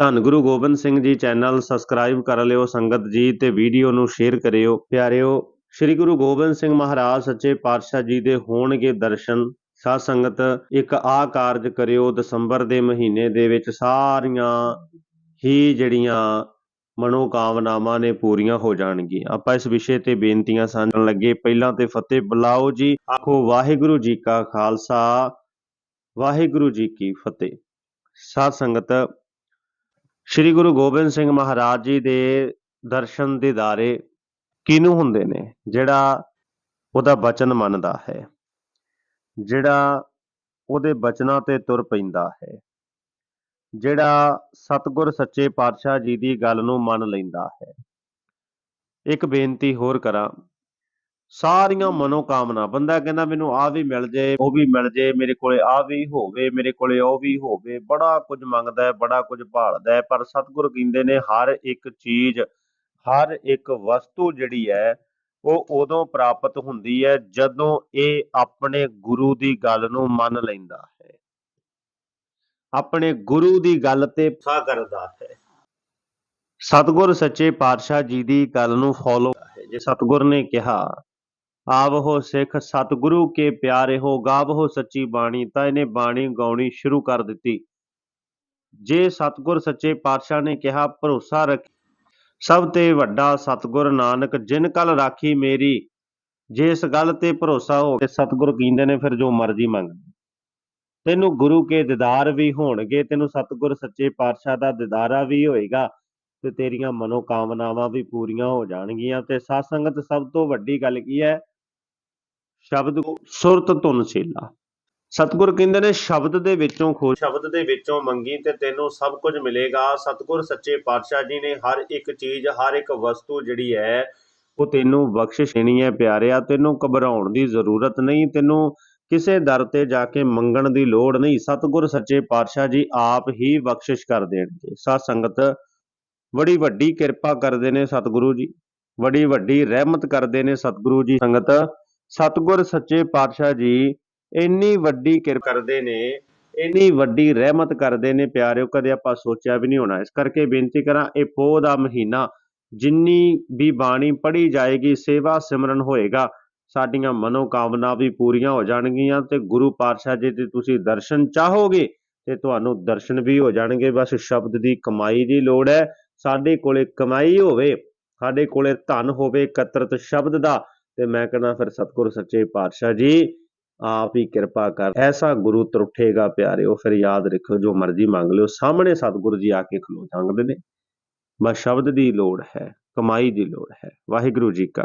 ਧੰਨ Guru Gobind Singh ji channel subscribe ਕਰ ਲਿਓ, ਸੰਗਤ ਜੀ ਤੇ ਵੀਡੀਓ ਨੂੰ ਸ਼ੇਅਰ ਕਰਿਓ। ਪਿਆਰਿਓ, ਸ੍ਰੀ ਗੁਰੂ ਗੋਬਿੰਦ ਸਿੰਘ ਮਹਾਰਾਜ ਸੱਚੇ ਪਾਤਸ਼ਾਹ ਜੀ ਦੇ ਹੋਣਗੇ ਦਰਸ਼ਨ। ਸਾਧ ਸੰਗਤ, ਇੱਕ ਆ ਕਾਰਜ ਕਰਿਓ ਦਸੰਬਰ ਦੇ ਮਹੀਨੇ ਦੇ ਵਿੱਚ ਸਾਰੀਆਂ ਹੀ ਜਿਹੜੀਆਂ ਮਨੋ ਕਾਮਨਾਵਾਂ ਨੇ ਪੂਰੀਆਂ ਹੋ ਜਾਣਗੀਆਂ। ਆਪਾਂ ਇਸ ਵਿਸ਼ੇ ਤੇ ਬੇਨਤੀਆਂ ਸਾਂਝਣ ਲੱਗੇ ਪਹਿਲਾਂ ਤੇ ਫਤਿਹ। ਬੁਲਾਓ ਜੀ। ਆਖੋ, ਵਾਹਿਗੁਰੂ ਜੀ ਕਾ ਖਾਲਸਾ, ਵਾਹਿਗੁਰੂ ਜੀ ਕੀ ਫਤਿਹ। ਸਾਧ ਸੰਗਤ ਸ੍ਰੀ ਗੁਰੂ ਗੋਬਿੰਦ ਸਿੰਘ ਮਹਾਰਾਜ ਜੀ ਦੇ ਦਰਸ਼ਨ ਦੀਦਾਰੇ ਕਿਨੂੰ ਹੁੰਦੇ ਨੇ? ਜਿਹੜਾ ਉਹਦਾ ਬਚਨ ਮੰਨਦਾ ਹੈ, ਜਿਹੜਾ ਉਹਦੇ ਬਚਨਾਂ ਤੇ ਤੁਰ ਪੈਂਦਾ ਹੈ, ਜਿਹੜਾ ਸਤਿਗੁਰ ਸੱਚੇ ਪਾਤਸ਼ਾਹ ਜੀ ਦੀ ਗੱਲ ਨੂੰ ਮੰਨ ਲੈਂਦਾ ਹੈ। ਇੱਕ ਬੇਨਤੀ ਹੋਰ ਕਰਾਂ ਸਾਰੀਆਂ ਮਨੋਕਾਮਨਾ। ਬੰਦਾ ਕਹਿੰਦਾ ਮੈਨੂੰ ਆ ਵੀ ਮਿਲ ਜੇ, ਉਹ ਵੀ ਮਿਲ ਜੇ, ਮੇਰੇ ਕੋਲੇ ਆ ਵੀ ਹੋਵੇ, ਮੇਰੇ ਕੋਲੇ ਉਹ ਵੀ ਹੋਵੇ, ਬੜਾ ਕੁਝ ਮੰਗਦਾ ਹੈ, ਬੜਾ ਕੁਝ ਭਾਲਦਾ ਹੈ, ਪਰ ਸਤਿਗੁਰ ਕਹਿੰਦੇ ਨੇ ਹਰ ਇੱਕ ਚੀਜ਼, ਹਰ ਇੱਕ ਵਸਤੂ ਜਿਹੜੀ ਹੈ, ਉਹ ਉਦੋਂ ਪ੍ਰਾਪਤ ਹੁੰਦੀ ਹੈ ਜਦੋਂ ਇਹ ਆਪਣੇ ਗੁਰੂ ਦੀ ਗੱਲ ਨੂੰ ਮੰਨ ਲੈਂਦਾ ਹੈ। ਆਪਣੇ ਗੁਰੂ ਦੀ ਗੱਲ ਤੇ ਫਾ ਕਰਦਾ ਹੈ। ਸਤਿਗੁਰ ਸੱਚੇ ਪਾਤਸ਼ਾਹ ਜੀ ਦੀ ਗੱਲ ਨੂੰ ਫੋਲੋ ਜੇ ਸਤਿਗੁਰ ਨੇ ਕਿਹਾ ਆਵਹੋ ਸਿੱਖ ਸਤਿਗੁਰੂ ਕੇ ਪਿਆਰੇ ਹੋ, ਗਾਵਹੋ ਸੱਚੀ ਬਾਣੀ, ਤਾਂ ਇਹਨੇ ਬਾਣੀ ਗਾਉਣੀ ਸ਼ੁਰੂ ਕਰ ਦਿੱਤੀ। ਜੇ ਸਤਿਗੁਰ ਸੱਚੇ ਪਾਤਸ਼ਾਹ ਨੇ ਕਿਹਾ, ਭਰੋਸਾ ਰੱਖ। ਸਭ ਤੇ ਵੱਡਾ ਸਤਿਗੁਰ ਨਾਨਕ, ਜਿਨ ਕਲ ਰਾਖੀ ਮੇਰੀ, ਜੇ ਇਸ ਗੱਲ ਤੇ ਭਰੋਸਾ ਹੋ ਤੇ ਸਤਿਗੁਰ ਕਹਿੰਦੇ ਨੇ, ਫਿਰ ਜੋ ਮਰਜ਼ੀ ਮੰਗ ਤੈਨੂੰ ਗੁਰੂ ਕੇ ਦੀਦਾਰ ਵੀ ਹੋਣਗੇ, ਤੈਨੂੰ ਸਤਿਗੁਰ ਸੱਚੇ ਪਾਤਸ਼ਾਹ ਦਾ ਦੀਦਾਰਾ ਵੀ ਹੋਏਗਾ, ਤੇ ਤੇਰੀਆਂ ਮਨੋਕਾਮਨਾਵਾਂ ਵੀ ਪੂਰੀਆਂ ਹੋ ਜਾਣਗੀਆਂ, ਤੇ ਸਾਧ ਸੰਗਤ ਸਭ ਤੋਂ ਵੱਡੀ ਗੱਲ ਕੀ ਹੈ? ਸ਼ਬਦ ਸੁਰਤ ਧੁਨ ਸੇਲਾ ਸਤਿਗੁਰ ਕਹਿੰਦੇ ਨੇ, ਸ਼ਬਦ ਦੇ ਵਿੱਚੋਂ ਖੋਜ ਸ਼ਬਦ ਦੇ ਵਿੱਚੋਂ ਮੰਗੀ ਤੇ ਤੈਨੂੰ ਸਭ ਕੁਝ ਮਿਲੇਗਾ। ਸਤਿਗੁਰ ਸੱਚੇ ਪਾਤਸ਼ਾਹ ਜੀ ਨੇ ਹਰ ਇੱਕ ਚੀਜ਼, ਹਰ ਇੱਕ ਵਸਤੂ ਜਿਹੜੀ ਹੈ, ਉਹ ਤੈਨੂੰ ਬਖਸ਼ਿਸ਼ ਦੇਣੀ ਹੈ ਪਿਆਰਿਆ। ਤੈਨੂੰ ਘਬਰਾਉਣ ਦੀ ਜ਼ਰੂਰਤ ਨਹੀਂ, ਤੈਨੂੰ ਕਿਸੇ ਦਰ ਤੇ ਜਾ ਕੇ ਮੰਗਣ ਦੀ ਲੋੜ ਨਹੀਂ। ਸਤਿਗੁਰ ਸੱਚੇ ਪਾਤਸ਼ਾਹ ਜੀ ਆਪ ਹੀ ਬਖਸ਼ਿਸ਼ ਕਰ ਦੇਣਗੇ। ਸਾਧ ਸੰਗਤ, ਬੜੀ ਵੱਡੀ ਕਿਰਪਾ ਕਰਦੇ ਨੇ ਸਤਿਗੁਰੂ ਜੀ। ਬੜੀ ਵੱਡੀ ਰਹਿਮਤ ਕਰਦੇ ਨੇ ਸਤਿਗੁਰੂ ਜੀ। ਸੰਗਤ ਸਤਿਗੁਰ ਸੱਚੇ ਪਾਤਸ਼ਾਹ ਜੀ, ਇੰਨੀ ਵੱਡੀ ਕਿਰਪਾ ਕਰਦੇ ਨੇ, ਇੰਨੀ ਵੱਡੀ ਰਹਿਮਤ ਕਰਦੇ ਨੇ ਪਿਆਰਿਓ, ਕਦੇ ਆਪਾਂ ਸੋਚਿਆ ਵੀ ਨਹੀਂ ਹੋਣਾ। ਇਸ ਕਰਕੇ ਬੇਨਤੀ ਕਰਾਂ, ਇਹ ਪੋਹ ਦਾ ਮਹੀਨਾ ਜਿੰਨੀ ਵੀ ਬਾਣੀ ਪੜ੍ਹੀ ਜਾਏਗੀ, ਸੇਵਾ ਸਿਮਰਨ ਹੋਏਗਾ, ਸਾਡੀਆਂ ਮਨੋਕਾਮਨਾ ਵੀ ਪੂਰੀਆਂ ਹੋ ਜਾਣਗੀਆਂ ਤੇ ਗੁਰੂ ਪਾਤਸ਼ਾਹ ਜੀ ਦੇ ਤੁਸੀਂ ਦਰਸ਼ਨ ਚਾਹੋਗੇ ਤੇ ਤੁਹਾਨੂੰ ਦਰਸ਼ਨ ਵੀ ਹੋ ਜਾਣਗੇ। ਬਸ ਸ਼ਬਦ ਦੀ ਕਮਾਈ ਦੀ ਲੋੜ ਹੈ। ਸਾਡੇ ਕੋਲੇ ਕਮਾਈ ਹੋਵੇ, ਸਾਡੇ ਕੋਲੇ ਧਨ ਹੋਵੇ ਇਕੱਤਰਤ ਸ਼ਬਦ ਦਾ ਤੇ ਮੈਂ ਕਹਿੰਦਾ ਫਿਰ ਸਤਿਗੁਰ ਸੱਚੇ ਪਾਤਸ਼ਾਹ ਜੀ, ਆਪ ਹੀ ਕਿਰਪਾ ਕਰ, ਐਸਾ ਗੁਰੂ ਤਰੁੱਠੇਗਾ ਪਿਆਰਿਓ ਫਿਰ ਯਾਦ ਰੱਖਿਓ, ਜੋ ਮਰਜ਼ੀ ਮੰਗ ਲਿਓ, ਸਾਹਮਣੇ ਸਤਿਗੁਰੂ ਜੀ ਆ ਕੇ ਖਲੋ ਜਾਂਦੇ ਨੇ। ਬਸ ਸ਼ਬਦ ਦੀ ਲੋੜ ਹੈ, ਕਮਾਈ ਦੀ ਲੋੜ ਹੈ, ਵਾਹਿਗੁਰੂ ਜੀ ਕਾ